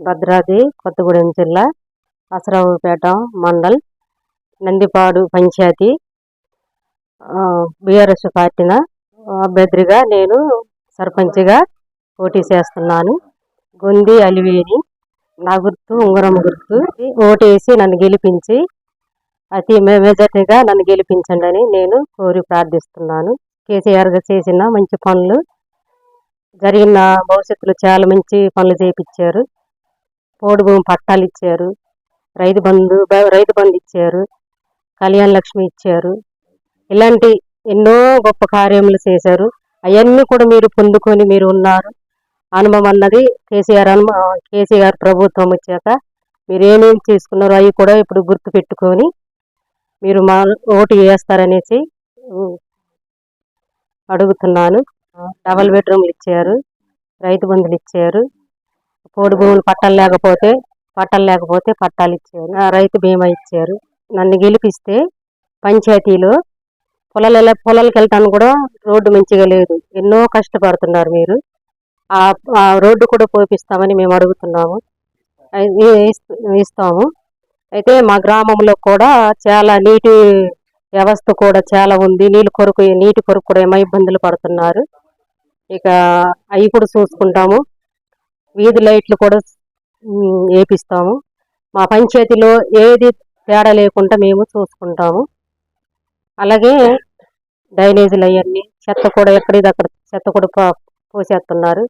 భద్రాద్రి కొత్తగూడెం జిల్లా అసరావుపేట మండల్ నందిపాడు పంచాయతీ. బీఆర్ఎస్ పార్టీన అభ్యర్థిగా నేను సర్పంచ్గా పోటీ చేస్తున్నాను. గొంది అలివేని నా గుర్తు ఉంగరం గుర్తు ఓటేసి నన్ను గెలిపించి అతి మెజార్టీగా నన్ను గెలిపించండి అని నేను కోరి ప్రార్థిస్తున్నాను. కేసీఆర్ చేసిన మంచి పనులు జరిగిన భవిష్యత్తులో చాలా మంచి పనులు చేయించారు పోడు భూమి పట్టాలు ఇచ్చారు. రైతు బంధు రైతు బంధు ఇచ్చారు. కళ్యాణ లక్ష్మి ఇచ్చారు. ఇలాంటి ఎన్నో గొప్ప కార్యములు చేశారు. అవన్నీ కూడా మీరు పొందుకొని మీరు ఉన్నారు. అనుభవం అన్నది కేసీఆర్ అనుభ కేసీఆర్ ప్రభుత్వం వచ్చాక మీరు ఏమేమి చేసుకున్నారో అవి కూడా ఇప్పుడు గుర్తు పెట్టుకొని మీరు మా ఓటు వేస్తారనేసి అడుగుతున్నాను. డబల్ బెడ్రూమ్లు ఇచ్చారు. రైతు బంధులు ఇచ్చారు. పోడు భూములు పట్టాలు లేకపోతే పట్టాలు లేకపోతే పట్టాలు ఇచ్చారు. ఆ, రైతు బీమా ఇచ్చారు. నన్ను గెలిపిస్తే పంచాయతీలో పొలాల పొలాలకు వెళ్తాను కూడా రోడ్డు మంచిగా లేదు. ఎన్నో కష్టపడుతున్నారు మీరు. ఆ ఆ రోడ్డు కూడా పోపిస్తామని మేము అడుగుతున్నాము. ఇస్తాము. అయితే మా గ్రామంలో కూడా చాలా నీటి వ్యవస్థ కూడా చాలా ఉంది. నీళ్ళు కొరకు నీటి కొరకు కూడా ఏమో ఇబ్బందులు పడుతున్నారు. ఇక అవి కూడా చూసుకుంటాము. వీధి లైట్లు కూడా వేపిస్తాము. మా పంచాయతీలో ఏది తేడా లేకుండా మేము చూసుకుంటాము. అలాగే డ్రైనేజీలు అవన్నీ చెత్త కూడా ఎక్కడిది అక్కడ చెత్త కూడా పోసేస్తున్నారు.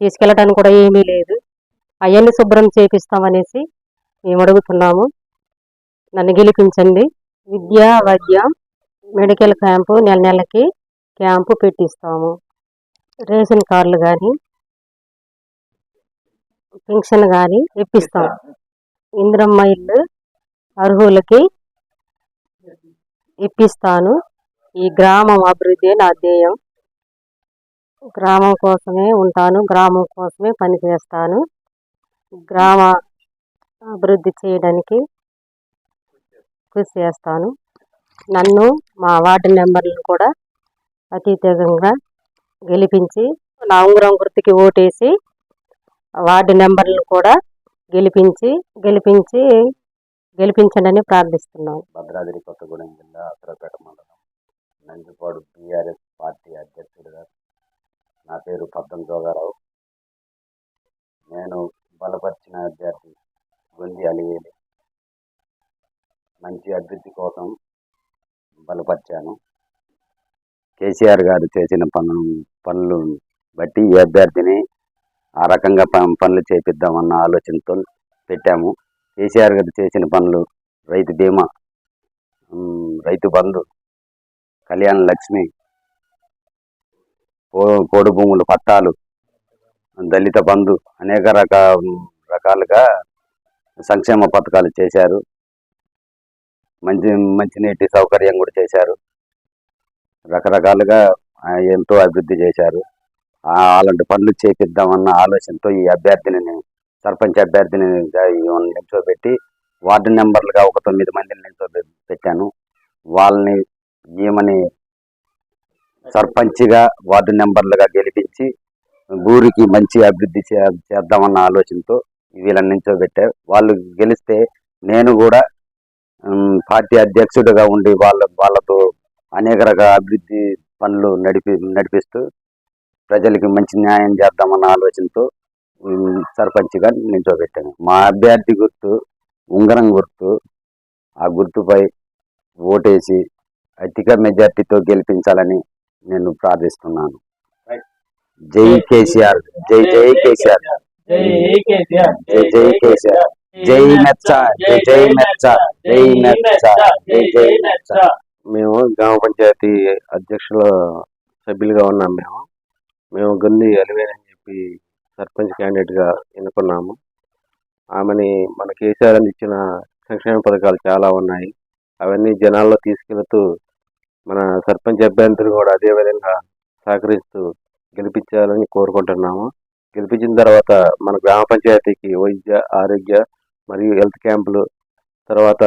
తీసుకెళ్ళడానికి కూడా ఏమీ లేదు. అవన్నీ శుభ్రం చేపిస్తామనేసి మేము అడుగుతున్నాము. నన్ను గెలిపించండి. విద్య వైద్య మెడికల్ క్యాంపు నెల నెలకి క్యాంపు పెట్టిస్తాము. రేషన్ కార్డులు కానీ పెన్షన్ కానీ ఇప్పిస్తాం. ఇందిరమ్మ ఇల్లు అర్హులకి ఇప్పిస్తాను. ఈ గ్రామం అభివృద్ధి నా ధ్యేయం. గ్రామం కోసమే ఉంటాను. గ్రామం కోసమే పనిచేస్తాను గ్రామ అభివృద్ధి చేయడానికి కృషి చేస్తాను. నన్ను మా వార్డు మెంబర్లను కూడా అతీతంగా గెలిపించి నా ఉంగరం గుర్తుకి ఓటేసి వార్డు నెంబర్లు కూడా గెలిపించి గెలిపించి గెలిపించండి ప్రార్థిస్తున్నాం. ప్రార్థిస్తున్నాను భద్రాద్రి కొత్తగూడెం జిల్లా అసరపేట మండలం నందిపాడు బీఆర్ఎస్ పార్టీ అధ్యక్షుడిగా నా పేరు పద్దం జోగారావు. నేను బలపరిచిన అభ్యర్థి గొంది అలివేలి. మంచి అభివృద్ధి కోసం బలపరిచాను. కేసీఆర్ గారు చేసిన పనులు పనులు బట్టి ఈ అభ్యర్థిని ఆ రకంగా ప- పనులు చేపిద్దామన్న ఆలోచనతో పెట్టాము. కేసీఆర్ గారు చేసిన పనులు రైతు బీమా రైతు బంధు కళ్యాణ లక్ష్మి పో- పోడు భూములు పట్టాలు దళిత బంధు అనేక రక రకాలుగా సంక్షేమ పథకాలు చేశారు. మంచి మంచినీటి సౌకర్యం కూడా చేశారు. రకరకాలుగా ఎంతో అభివృద్ధి చేశారు. అలాంటి పనులు చేపిద్దామన్న ఆలోచనతో ఈ అభ్యర్థిని సర్పంచ్ అభ్యర్థిని నిల్చోబెట్టి వార్డు నెంబర్లుగా ఒక తొమ్మిది మందిని నిల్చోబె పెట్టాను వాళ్ళని ఈమెని సర్పంచ్గా వార్డు నెంబర్లుగా గెలిపించి ఊరికి మంచి అభివృద్ధి చేద్దామన్న ఆలోచనతో వీళ్ళని నిల్చోబెట్టారు వాళ్ళు గెలిస్తే నేను కూడా పార్టీ అధ్యక్షుడిగా ఉండి వాళ్ళ వాళ్ళతో అనేక రకాల అభివృద్ధి పనులు నడిపి నడిపిస్తూ ప్రజలకి మంచి న్యాయం చేద్దామన్న ఆలోచనతో సర్పంచ్గా నిల్చోబెట్టాను. మా అభ్యర్థి గుర్తు ఉంగరం గుర్తు ఆ గుర్తుపై ఓటేసి అధిక మెజార్టీతో గెలిపించాలని నేను ప్రార్థిస్తున్నాను. జై కేసీఆర్ జై జై కేసీఆర్. జై కేసీఆర్ జై జై కేసీఆర్. జై మెచ్చ జై జై మెచ్చ జై మెచ్చ జై జై మెచ్చ మేము గ్రామ పంచాయతీ అధ్యక్షుల సభ్యులుగా ఉన్నాం మేము. మేము గన్ని అలివేని అని చెప్పి సర్పంచ్ క్యాండిడేట్గా ఎన్నుకున్నాము. ఆమెని మన కేసీఆర్ అని ఇచ్చిన సంక్షేమ పథకాలు చాలా ఉన్నాయి. అవన్నీ జనాల్లో తీసుకెళ్తూ మన సర్పంచ్ అభ్యర్థులు కూడా అదే విధంగా సహకరిస్తూ గెలిపించాలని కోరుకుంటున్నాము. గెలిపించిన తర్వాత మన గ్రామ పంచాయతీకి వైద్య ఆరోగ్య మరియు హెల్త్ క్యాంపులు తర్వాత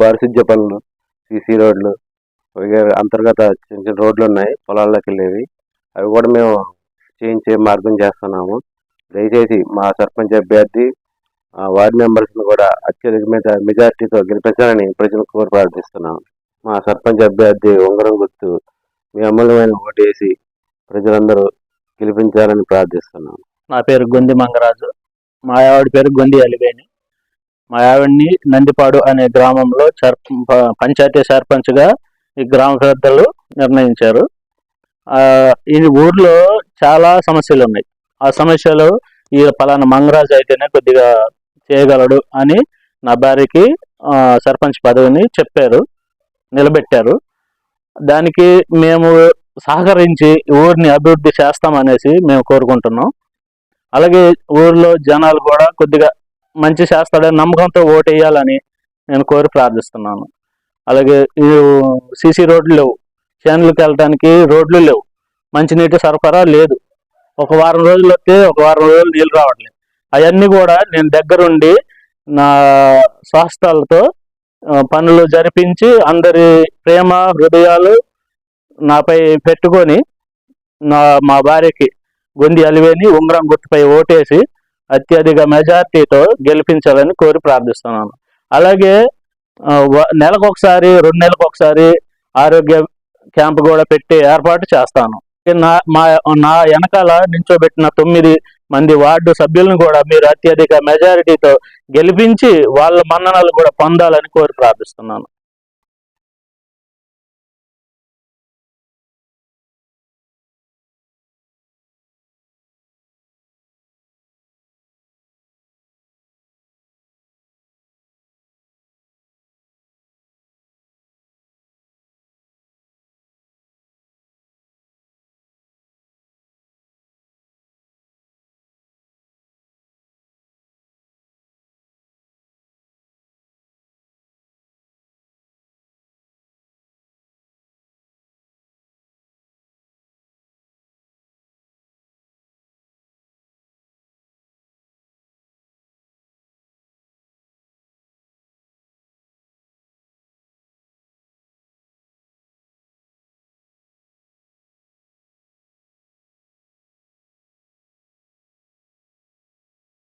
పారిశుద్ధ్య పనులు సీసీ రోడ్లు అంతర్గత చిన్న చిన్న రోడ్లు ఉన్నాయి పొలాల్లోకి వెళ్ళేవి. అవి కూడా మేము చేయించే మార్గం చేస్తున్నాము. దయచేసి మా సర్పంచ్ అభ్యర్థి వార్డు మెంబర్స్ని కూడా అత్యధిక మీద మెజార్టీతో గెలిపించాలని ప్రజలు కోరి ప్రార్థిస్తున్నాం. మా సర్పంచ్ అభ్యర్థి ఉంగరం గుర్తు మీ అమూల్యమైన ఓటేసి ప్రజలందరూ గెలిపించాలని ప్రార్థిస్తున్నాం. నా పేరు గొంది మంగరాజు. మా ఆవిడ పేరు గొంది అలివేణి. మా ఆవిడ్ని నందిపాడు అనే గ్రామంలో సర్ పంచాయతీ సర్పంచ్గా ఈ గ్రామ పెద్దలు నిర్ణయించారు. ఈ ఊర్లో చాలా సమస్యలు ఉన్నాయి. ఆ సమస్యలు ఈ పలానా మంగరాజు అయితేనే కొద్దిగా చేయగలడు అని నా భార్యకి సర్పంచ్ పదవిని చెప్పారు నిలబెట్టారు. దానికి మేము సహకరించి ఊరిని అభివృద్ధి చేస్తామనేసి మేము కోరుకుంటున్నాం. అలాగే ఊర్లో జనాలు కూడా కొద్దిగా మంచి చేస్తాడని నమ్మకంతో ఓటు వేయాలని నేను కోరి ప్రార్థిస్తున్నాను. అలాగే ఈ సీసీ రోడ్లు లేవు. చేనులకు వెళ్ళడానికి రోడ్లు లేవు. మంచినీటి సరఫరా లేదు. ఒక వారం రోజులు వస్తే ఒక వారం రోజులు నీళ్ళు రావట్లేదు. అవన్నీ కూడా నేను దగ్గరుండి నా శాస్త్రాలతో పనులు జరిపించి అందరి ప్రేమ హృదయాలు నాపై పెట్టుకొని నా మా భార్యకి గొంది అలివేని ఉంగరం గుర్తుపై ఓటేసి అత్యధిక మెజార్టీతో గెలిపించాలని కోరి ప్రార్థిస్తున్నాను. అలాగే నెలకొకసారి నెలకు ఒకసారి రెండు నెలలకు ఒకసారి ఆరోగ్య క్యాంప్ కూడా పెట్టి ఏర్పాటు చేస్తాను. నా మా నా వెనకాల నించోబెట్టిన తొమ్మిది మంది వార్డు సభ్యులను కూడా మీరు అత్యధిక మెజారిటీతో గెలిపించి వాళ్ళ మన్ననలు కూడా పొందాలని కోరి ప్రార్థిస్తున్నాను.